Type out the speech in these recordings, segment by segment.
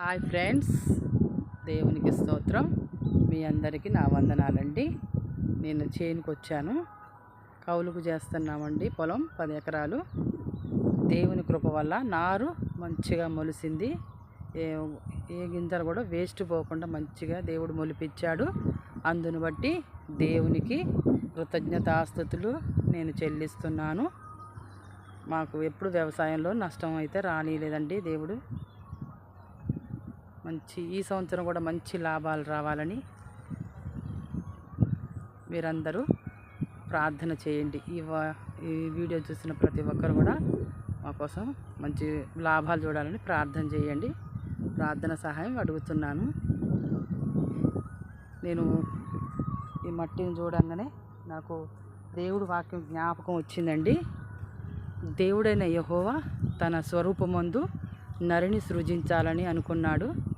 Hi friends దేవునికి స్తోత్రం. మీ అందరికీ నా వందనాలండి. నేను చేనుకు వచ్చాను కౌలుకు చేస్తున్నామండి పొలం పది ఎకరాలు. దేవుని కృప వల్ల నారు మంచిగా మొలిసింది. ఏ ఏ గింజలు కూడా వేస్ట్ పోకుండా మంచిగా దేవుడు మొలిపించాడు. అందును బట్టి దేవునికి కృతజ్ఞతాస్థుతులు నేను చెల్లిస్తున్నాను. మాకు ఎప్పుడు వ్యవసాయంలో నష్టం అయితే రానిలేదండి దేవుడు. మంచి ఈ సంవత్సరం కూడా మంచి లాభాలు రావాలని మీరందరూ ప్రార్థన చేయండి. ఈ వా- ఈ వీడియో చూసిన ప్రతి ఒక్కరు కూడా మా కోసం మంచి లాభాలు చూడాలని ప్రార్థన చేయండి. ప్రార్థన సహాయం అడుగుతున్నాను. నేను ఈ మట్టిని చూడంగానే నాకు దేవుడు వాక్యం జ్ఞాపకం వచ్చిందండి. దేవుడైన యహోవా తన స్వరూపమందు నరిని సృజించాలని అనుకున్నాడు.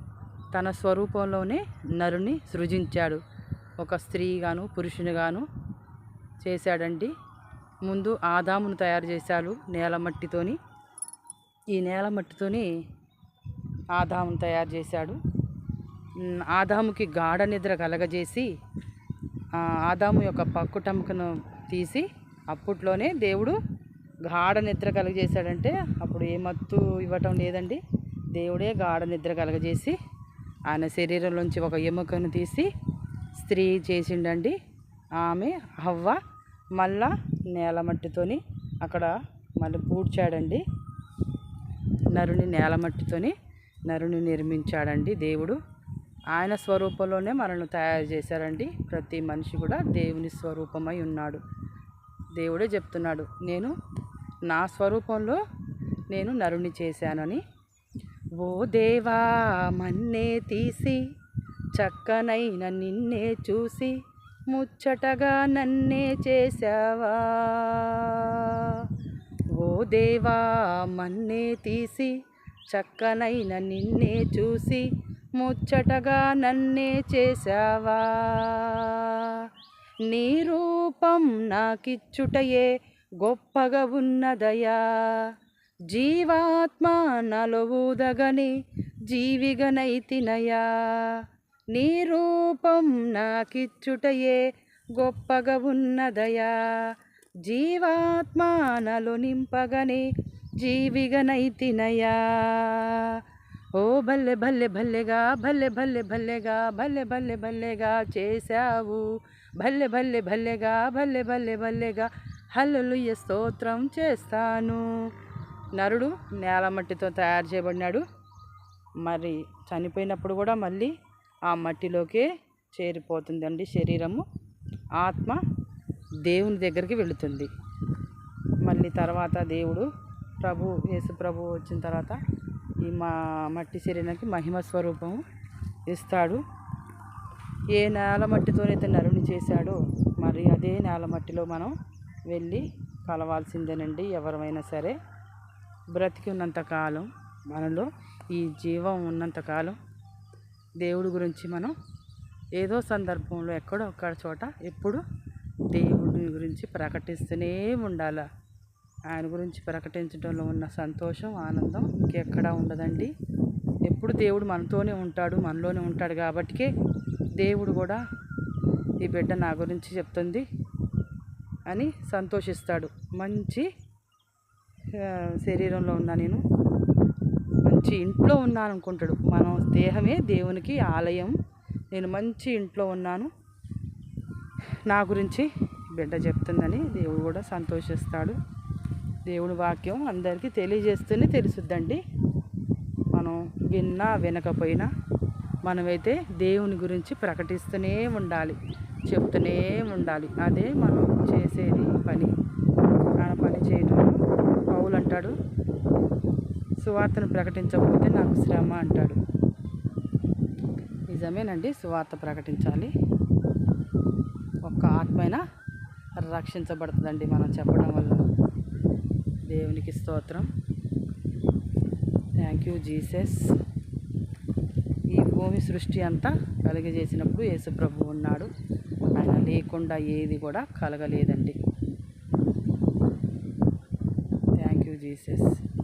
తన స్వరూపంలోనే నరుని సృజించాడు. ఒక స్త్రీగాను పురుషునిగాను చేశాడండి. ముందు ఆదామును తయారు చేశాడు నేల మట్టితోని. ఈ నేల మట్టితోని ఆదామును తయారు చేశాడు. ఆదాముకి గాఢ నిద్ర కలగజేసి ఆదాము యొక్క పక్కుటంకను తీసి అప్పట్లోనే దేవుడు గాఢ నిద్ర కలగజేశాడంటే అప్పుడు ఏ మత్తు ఇవ్వటం లేదండి. దేవుడే గాఢ నిద్ర కలగజేసి ఆయన శరీరంలోంచి ఒక ఎముకను తీసి స్త్రీ చేసిండండి. ఆమె హవ్వ మళ్ళా నేలమట్టితోని అక్కడ మళ్ళీ పూడ్చాడండి. నరుని నేలమట్టితోని నరుని నిర్మించాడండి దేవుడు. ఆయన స్వరూపంలోనే మనల్ని తయారు చేశారండి. ప్రతి మనిషి కూడా దేవుని స్వరూపమై ఉన్నాడు. దేవుడే చెప్తున్నాడు నేను నా స్వరూపంలో నేను నరుని చేశానని ఓ దేవా మన్నే తీసి చక్కనైన నిన్నే చూసి ముచ్చటగా నన్నే చేశావా? ఓ దేవా మన్నే తీసి చక్కనైన నిన్నే చూసి ముచ్చటగా నన్నే చేశావా? నీ రూపం నాకిచ్చుటయే గొప్పగా ఉన్నదయా? జీవాత్మ నలువుదగని జీవిగనైతినయా. నీ రూపం నాకిచ్చుటయే గొప్పగా ఉన్నదయా. జీవాత్మ నలో నింపగని జీవిగనైతినయా. ఓ భల్లె భల్లె భల్లెగా భల్లె భల్లె భల్లెగా భల్లె భల్లె భల్లెగా చేశావు. భల్లె భల్లె భల్లెగా భల్లె భల్లె భల్లెగా హల్లుయ స్తోత్రం చేస్తాను. నరుడు నేల మట్టితో తయారు చేయబడినాడు. మరి చనిపోయినప్పుడు కూడా మళ్ళీ ఆ మట్టిలోకే చేరిపోతుందండి శరీరము. ఆత్మ దేవుని దగ్గరికి వెళుతుంది. మళ్ళీ తర్వాత దేవుడు ప్రభు యేసు ప్రభు వచ్చిన తర్వాత ఈ మా మట్టి శరీరానికి మహిమ స్వరూపము ఇస్తాడు. ఏ నేల మట్టితోనైతే నరుని చేశాడో మరి అదే నేల మట్టిలో మనం వెళ్ళి కలవాల్సిందేనండి ఎవరమైనా సరే. బ్రతికి ఉన్నంత కాలం మనలో ఈ జీవం ఉన్నంత కాలం దేవుడి గురించి మనం ఏదో సందర్భంలో ఎక్కడో ఒక్కడ చోట ఎప్పుడు దేవుడిని గురించి ప్రకటిస్తూనే ఉండాలి. ఆయన గురించి ప్రకటించడంలో ఉన్న సంతోషం ఆనందం ఇంకెక్కడా ఉండదండి. ఎప్పుడు దేవుడు మనతోనే ఉంటాడు మనలోనే ఉంటాడు కాబట్టికే దేవుడు కూడా ఈ బిడ్డ నా గురించి చెప్తుంది అని సంతోషిస్తాడు. మంచి శరీరంలో ఉన్నా నేను. మంచి ఇంట్లో ఉన్నాను అనుకుంటాడు మనం దేహమే దేవునికి ఆలయం. నేను మంచి ఇంట్లో ఉన్నాను. నా గురించి బిడ్డ చెప్తుందని దేవుడు కూడా సంతోషిస్తాడు. దేవుడి వాక్యం అందరికీ తెలియజేస్తూనే తెలుసుద్దండి. మనం విన్నా వినకపోయినా మనమైతే దేవుని గురించి ప్రకటిస్తూనే ఉండాలి. చెప్తూనే ఉండాలి. అదే మనం చేసేది పని ఆయన పని చేయడం పౌలు అంటాడు. సువార్తను ప్రకటించకపోతే నాకు శ్రమ అంటాడు. నిజమేనండి సువార్త ప్రకటించాలి. ఒక్క ఆత్మైన రక్షించబడుతుందండి మనం చెప్పడం వల్ల. దేవునికి స్తోత్రం. థ్యాంక్ యూ జీసస్ ఈ భూమి సృష్టి అంతా కలిగజేసినప్పుడు యేసుప్రభు ఉన్నాడు. ఆయన లేకుండా ఏది కూడా కలగలేదండి. Thank you Jesus